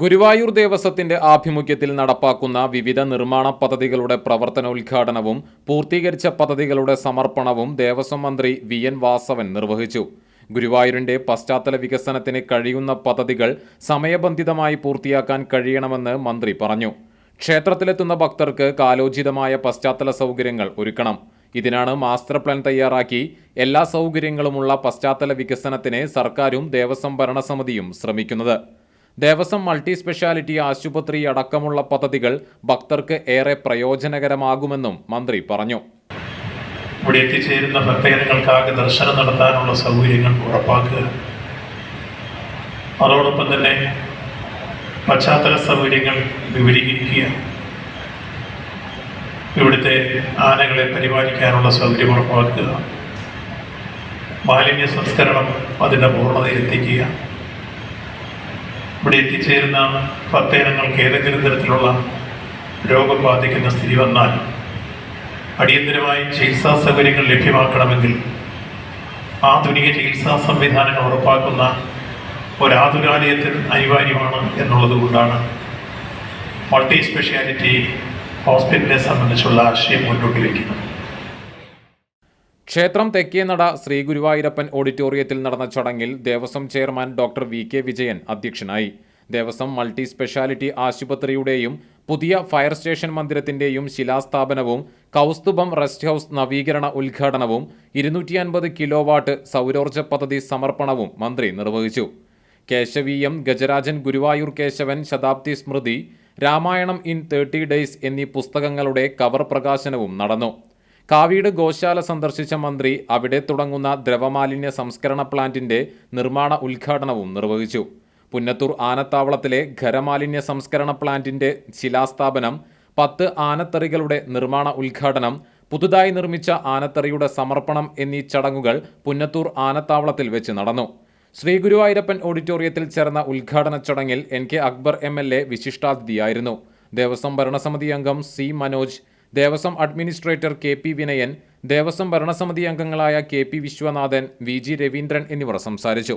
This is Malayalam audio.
ഗുരുവായൂർ ദേവസ്വത്തിന്റെ ആഭിമുഖ്യത്തിൽ നടപ്പാക്കുന്ന വിവിധ നിർമ്മാണ പദ്ധതികളുടെ പ്രവർത്തനോദ്ഘാടനവും പൂർത്തീകരിച്ച പദ്ധതികളുടെ സമർപ്പണവും ദേവസ്വം മന്ത്രി വി എൻ വാസവൻ നിർവഹിച്ചു. ഗുരുവായൂരിന്റെ പശ്ചാത്തല വികസനത്തിന് കഴിയുന്ന പദ്ധതികൾ സമയബന്ധിതമായി പൂർത്തിയാക്കാൻ കഴിയണമെന്ന് മന്ത്രി പറഞ്ഞു. ക്ഷേത്രത്തിലെത്തുന്ന ഭക്തർക്ക് കാലോചിതമായ പശ്ചാത്തല സൗകര്യങ്ങൾ ഒരുക്കണം. ഇതിനാണ് മാസ്റ്റർ പ്ലാൻ തയ്യാറാക്കി എല്ലാ സൗകര്യങ്ങളുമുള്ള പശ്ചാത്തല വികസനത്തിന് സർക്കാരും ദേവസ്വം ഭരണസമിതിയും ശ്രമിക്കുന്നത്. ദേവസ്വം മൾട്ടി സ്പെഷ്യാലിറ്റി ആശുപത്രി അടക്കമുള്ള പദ്ധതികൾ ഭക്തർക്ക് ഏറെ പ്രയോജനകരമാകുമെന്നും മന്ത്രി പറഞ്ഞു. ഇവിടെ എത്തിച്ചേരുന്ന ഭക്തജനങ്ങൾക്കാകെ ദർശനം നടത്താനുള്ള സൗകര്യങ്ങൾ ഉറപ്പാക്കുക. അതോടൊപ്പം തന്നെ പശ്ചാത്തല സൗകര്യങ്ങൾ വിപുലീകരിക്കുക. ഇവിടുത്തെ ആനകളെ പരിപാലിക്കാനുള്ള സൗകര്യം ഉറപ്പാക്കുക. മാലിന്യ സംസ്കരണം അതിന്റെ പൂർണതയിലെത്തിക്കുക. ഇവിടെ എത്തിച്ചേരുന്ന പത്തേനങ്ങൾക്ക് ഏതെങ്കിലും തരത്തിലുള്ള രോഗം ബാധിക്കുന്ന സ്ഥിതി വന്നാൽ അടിയന്തരമായി ചികിത്സാ സൗകര്യങ്ങൾ ലഭ്യമാക്കണമെങ്കിൽ ആധുനിക ചികിത്സാ സംവിധാനങ്ങൾ ഉറപ്പാക്കുന്ന ഒരാതുരാലയത്തിൽ അനിവാര്യമാണ് എന്നുള്ളത് കൊണ്ടാണ് മൾട്ടി സ്പെഷ്യാലിറ്റി ഹോസ്പിറ്റലിനെ സംബന്ധിച്ചുള്ള ആശയം മുന്നോട്ട് വയ്ക്കുന്നത്. ക്ഷേത്രം തെക്കേനട ശ്രീ ഗുരുവായൂരപ്പൻ ഓഡിറ്റോറിയത്തിൽ നടന്ന ചടങ്ങിൽ Devaswom chairman doctor V K Vijayan അധ്യക്ഷനായി. ദേവസ്വം മൾട്ടി സ്പെഷ്യാലിറ്റി ആശുപത്രിയുടെയും പുതിയ ഫയർ സ്റ്റേഷൻ മന്ദിരത്തിന്റെയും ശിലാസ്ഥാപനവും കൗസ്തുഭം റെസ്റ്റ് ഹൗസ് നവീകരണ ഉദ്ഘാടനവും ഇരുന്നൂറ്റി അൻപത് കിലോ വാട്ട് സൗരോർജ പദ്ധതി സമർപ്പണവും മന്ത്രി നിർവഹിച്ചു. Keshaveeyam ഗജരാജൻ Guruvayur Keshavan Shatabdi Smriti Ramayanam in thirty days എന്നീ പുസ്തകങ്ങളുടെ കവർ പ്രകാശനവും നടന്നു. കാവീട് ഗോശാല സന്ദർശിച്ച മന്ത്രി അവിടെ തുടങ്ങുന്ന ദ്രവമാലിന്യ സംസ്കരണ പ്ലാന്റിന്റെ നിർമ്മാണ ഉദ്ഘാടനവും നിർവഹിച്ചു. പുന്നത്തൂർ ആനത്താവളത്തിലെ ഖരമാലിന്യ സംസ്കരണ പ്ലാന്റിന്റെ ശിലാസ്ഥാപനം പത്ത് ആനത്തറികളുടെ നിർമ്മാണ ഉദ്ഘാടനം പുതുതായി നിർമ്മിച്ച ആനത്തറിയുടെ സമർപ്പണം എന്നീ ചടങ്ങുകൾ പുന്നത്തൂർ ആനത്താവളത്തിൽ വെച്ച് നടന്നു. ശ്രീ ഗുരുവായൂരപ്പൻ ഓഡിറ്റോറിയത്തിൽ ചേർന്ന ഉദ്ഘാടന ചടങ്ങിൽ N K Akbar M L A വിശിഷ്ടാതിഥിയായിരുന്നു. Devaswom ഭരണസമിതി അംഗം C Manoj Devaswom administrator K P Vinayan Devaswom ഭരണസമിതി അംഗങ്ങളായ K P Viswanathan V G Raveendran എന്നിവർ സംസാരിച്ചു.